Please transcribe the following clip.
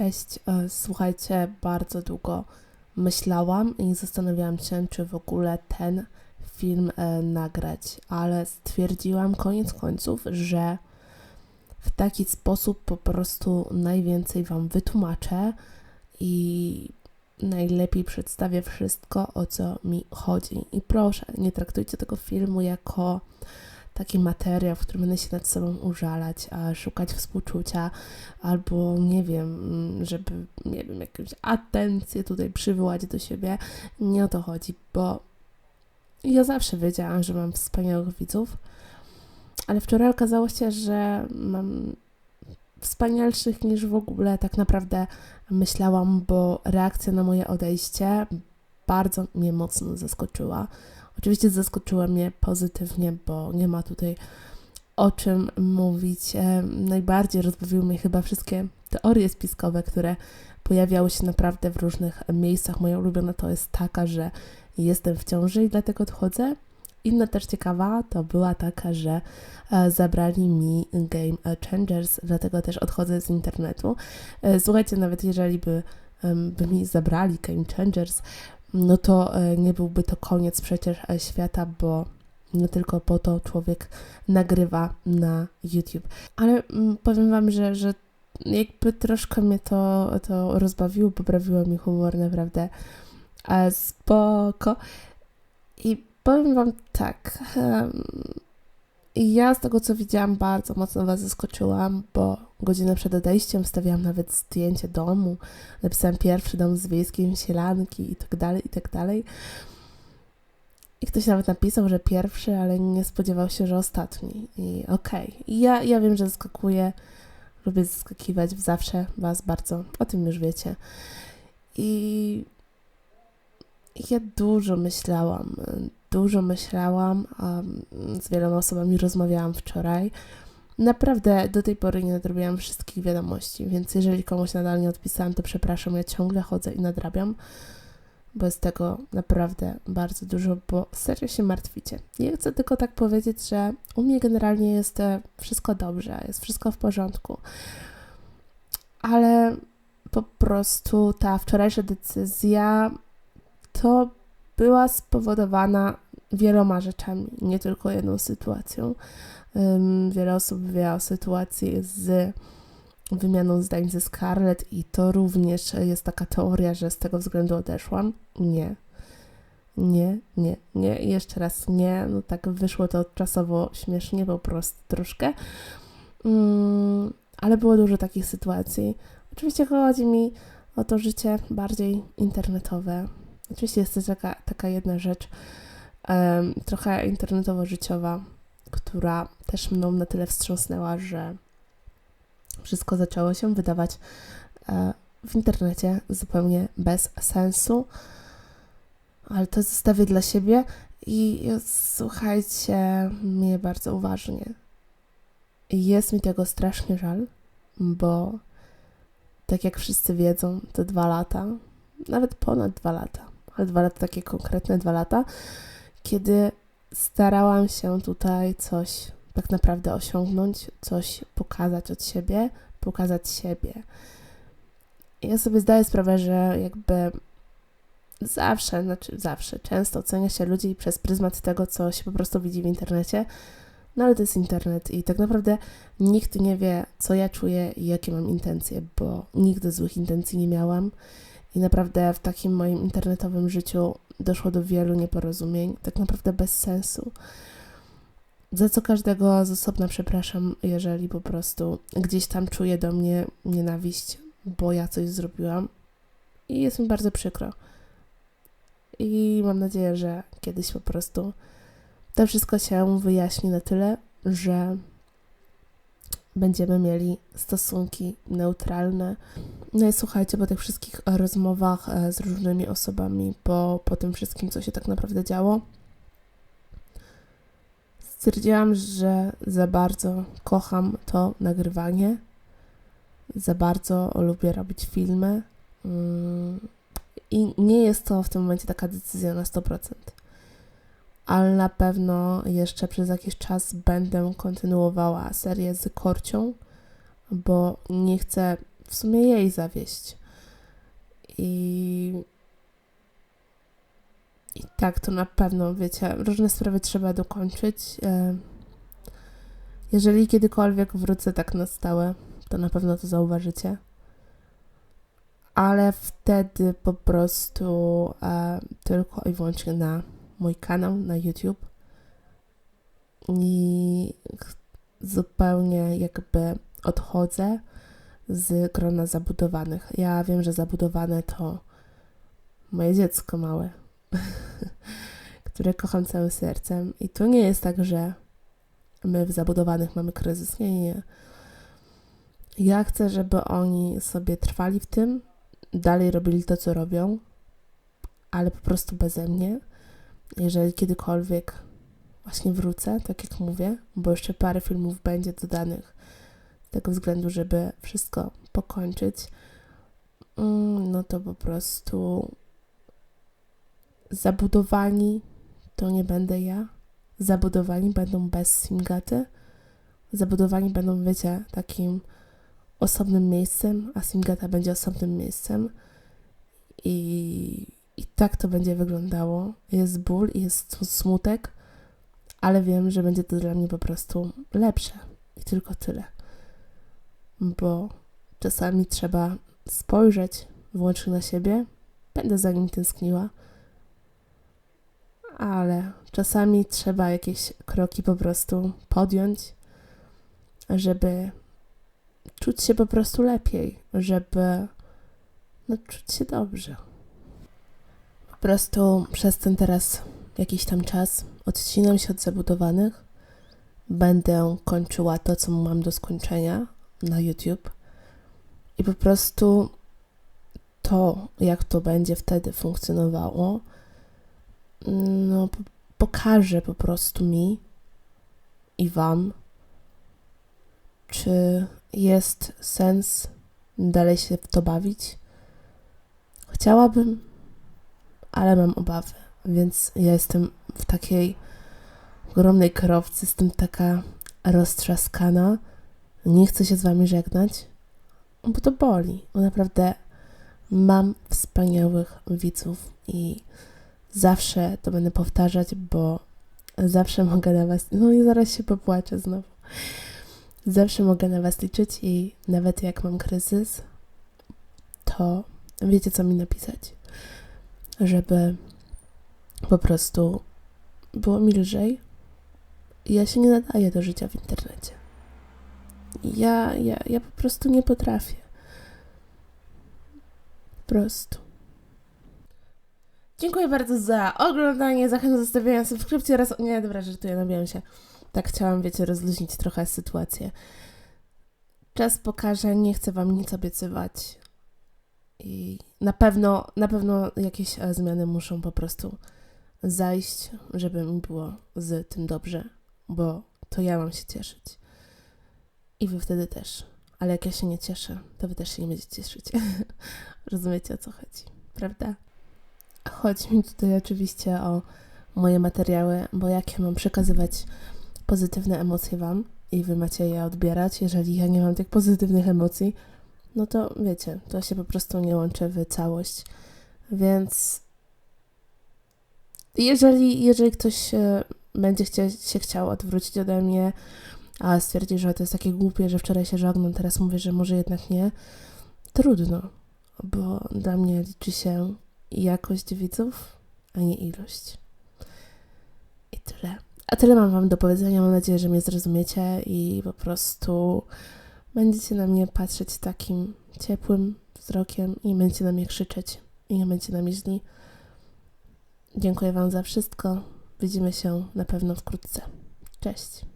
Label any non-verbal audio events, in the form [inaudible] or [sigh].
Cześć, e, słuchajcie, bardzo długo myślałam i zastanawiałam się, czy w ogóle ten film e, nagrać, ale stwierdziłam koniec końców, że w taki sposób po prostu najwięcej Wam wytłumaczę i najlepiej przedstawię wszystko, o co mi chodzi. I proszę, nie traktujcie tego filmu jako taki materiał, w którym będę się nad sobą użalać, a szukać współczucia, albo nie wiem, mm, żeby, nie wiem, jakąś atencję tutaj przywołać do siebie. Nie o to chodzi, bo ja zawsze wiedziałam, że mam wspaniałych widzów, ale wczoraj okazało się, że mam wspanialszych niż w ogóle tak naprawdę myślałam, bo reakcja na moje odejście bardzo mnie mocno zaskoczyła. Oczywiście zaskoczyła mnie pozytywnie, bo nie ma tutaj o czym mówić. E, najbardziej rozbawiły mnie chyba wszystkie teorie spiskowe, które pojawiały się naprawdę w różnych miejscach. Moja ulubiona to jest taka, że jestem w ciąży i dlatego odchodzę. Inna też ciekawa to była taka, że e, zabrali mi Game Changers, dlatego też odchodzę z internetu. E, słuchajcie, nawet jeżeli by, by mi zabrali Game Changers, no to e, nie byłby to koniec przecież e, świata, bo nie tylko po to człowiek nagrywa na YouTube. Ale mm, powiem Wam, że, że jakby troszkę mnie to, to rozbawiło, poprawiło mi humor naprawdę a spoko. I powiem Wam tak, ja z tego co widziałam bardzo mocno Was zaskoczyłam, bo godzinę przed odejściem wstawiałam nawet zdjęcie domu, napisałam pierwszy dom z wiejskim sielanki i tak dalej, i tak dalej. I ktoś nawet napisał, że pierwszy, ale nie spodziewał się, że ostatni. I okej. Okay. ja, ja wiem, że zaskakuję, lubię zaskakiwać zawsze Was bardzo, o tym już wiecie. I ja dużo myślałam, dużo myślałam, z wieloma osobami rozmawiałam wczoraj. Naprawdę do tej pory nie nadrobiłam wszystkich wiadomości, więc jeżeli komuś nadal nie odpisałam, to przepraszam, ja ciągle chodzę i nadrabiam, bo jest tego naprawdę bardzo dużo, bo serio się martwicie. Ja chcę tylko tak powiedzieć, że u mnie generalnie jest e, wszystko dobrze, jest wszystko w porządku, ale po prostu ta wczorajsza decyzja to była spowodowana wieloma rzeczami, nie tylko jedną sytuacją. Wiele osób wie o sytuacji z wymianą zdań ze Scarlett i to również jest taka teoria, że z tego względu odeszłam. Nie. Nie, nie, nie. Jeszcze raz nie. No tak wyszło to czasowo śmiesznie, po prostu troszkę. Um, ale było dużo takich sytuacji. Oczywiście chodzi mi o to życie bardziej internetowe, Oczywiście jest to taka, taka jedna rzecz, um, trochę internetowo-życiowa, która też mną na tyle wstrząsnęła, że wszystko zaczęło się wydawać e, w internecie zupełnie bez sensu. Ale to zostawię dla siebie i słuchajcie mnie bardzo uważnie. Jest mi tego strasznie żal, bo tak jak wszyscy wiedzą, te dwa lata, nawet ponad dwa lata, dwa lata, takie konkretne dwa lata, kiedy starałam się tutaj coś tak naprawdę osiągnąć, coś pokazać od siebie, pokazać siebie. Ja sobie zdaję sprawę, że jakby zawsze, znaczy zawsze, często ocenia się ludzi przez pryzmat tego, co się po prostu widzi w internecie, no ale to jest internet i tak naprawdę nikt nie wie, co ja czuję i jakie mam intencje, bo nigdy złych intencji nie miałam i naprawdę w takim moim internetowym życiu doszło do wielu nieporozumień, tak naprawdę bez sensu. Za co każdego z osobna przepraszam, jeżeli po prostu gdzieś tam czuję do mnie nienawiść, bo ja coś zrobiłam. I jest mi bardzo przykro. I mam nadzieję, że kiedyś po prostu to wszystko się wyjaśni na tyle, że będziemy mieli stosunki neutralne. No i słuchajcie, po tych wszystkich rozmowach e, z różnymi osobami, po, po tym wszystkim, co się tak naprawdę działo, stwierdziłam, że za bardzo kocham to nagrywanie, za bardzo lubię robić filmy. Mm, I nie jest to w tym momencie taka decyzja na 100% ale na pewno jeszcze przez jakiś czas będę kontynuowała serię z Korcią, bo nie chcę w sumie jej zawieść. I, I tak to na pewno, wiecie, różne sprawy trzeba dokończyć. E, jeżeli kiedykolwiek wrócę tak na stałe, to na pewno to zauważycie. Ale wtedy po prostu e, tylko i wyłącznie na mój kanał na YouTube. I zupełnie jakby odchodzę z grona zabudowanych. Ja wiem, że zabudowane to moje dziecko małe, [laughs] które kocham całym sercem. I tu nie jest tak, że my w zabudowanych mamy kryzys. Nie, nie, nie. Ja chcę, żeby oni sobie trwali w tym, dalej robili to, co robią, ale po prostu beze mnie. Jeżeli kiedykolwiek właśnie wrócę, tak jak mówię, bo jeszcze parę filmów będzie dodanych z tego względu, żeby wszystko pokończyć, mm, no to po prostu zabudowani to nie będę ja. Zabudowani będą bez Simgaty. Zabudowani będą, wiecie, takim osobnym miejscem, a Simgata będzie osobnym miejscem. I, I tak to będzie wyglądało. Jest ból, jest smutek, ale wiem, że będzie to dla mnie po prostu lepsze. I tylko tyle. Bo czasami trzeba spojrzeć wyłącznie na siebie. Będę za nim tęskniła. Ale czasami trzeba jakieś kroki po prostu podjąć, żeby czuć się po prostu lepiej, żeby no, czuć się dobrze. Prostu przez ten teraz jakiś tam czas odcinam się od zabudowanych. Będę kończyła to, co mam do skończenia na YouTube. I po prostu to, jak to będzie wtedy funkcjonowało, no, pokaże po prostu mi i Wam, czy jest sens dalej się w to bawić. Chciałabym, ale mam obawy, więc ja jestem w takiej ogromnej krowcy, jestem taka roztrzaskana. Nie chcę się z wami żegnać, bo to boli. Bo naprawdę mam wspaniałych widzów i zawsze to będę powtarzać, bo zawsze mogę na was. No i zaraz się popłaczę znowu. Zawsze mogę na Was liczyć i nawet jak mam kryzys, to wiecie co mi napisać. Żeby po prostu było mi lżej. Ja się nie nadaję do życia w internecie. Ja, ja, ja po prostu nie potrafię. Po prostu. Dziękuję bardzo za oglądanie. Zachęcam do zostawienia subskrypcji oraz... Nie, dobra, żartuję, nabiłem się tak chciałam, wiecie, rozluźnić trochę sytuację. Czas pokaże, nie chcę wam nic obiecywać. I na pewno, na pewno jakieś e, zmiany muszą po prostu zajść, żeby mi było z tym dobrze, bo to ja mam się cieszyć. I wy wtedy też. Ale jak ja się nie cieszę, to wy też się nie będziecie cieszyć. [laughs] Rozumiecie o co chodzi, prawda? Chodzi mi tutaj oczywiście o moje materiały, bo jak ja mam przekazywać pozytywne emocje Wam i Wy macie je odbierać. Jeżeli ja nie mam tych pozytywnych emocji, no to wiecie, to się po prostu nie łączy w całość. Więc jeżeli, jeżeli ktoś będzie chcia, się chciał odwrócić ode mnie, a stwierdzi, że to jest takie głupie, że wczoraj się żegnam, teraz mówię, że może jednak nie, trudno, bo dla mnie liczy się jakość widzów, a nie ilość. I tyle. A tyle mam Wam do powiedzenia. Mam nadzieję, że mnie zrozumiecie i po prostu będziecie na mnie patrzeć takim ciepłym wzrokiem i będziecie na mnie krzyczeć i nie będziecie na mnie źli. Dziękuję Wam za wszystko. Widzimy się na pewno wkrótce. Cześć.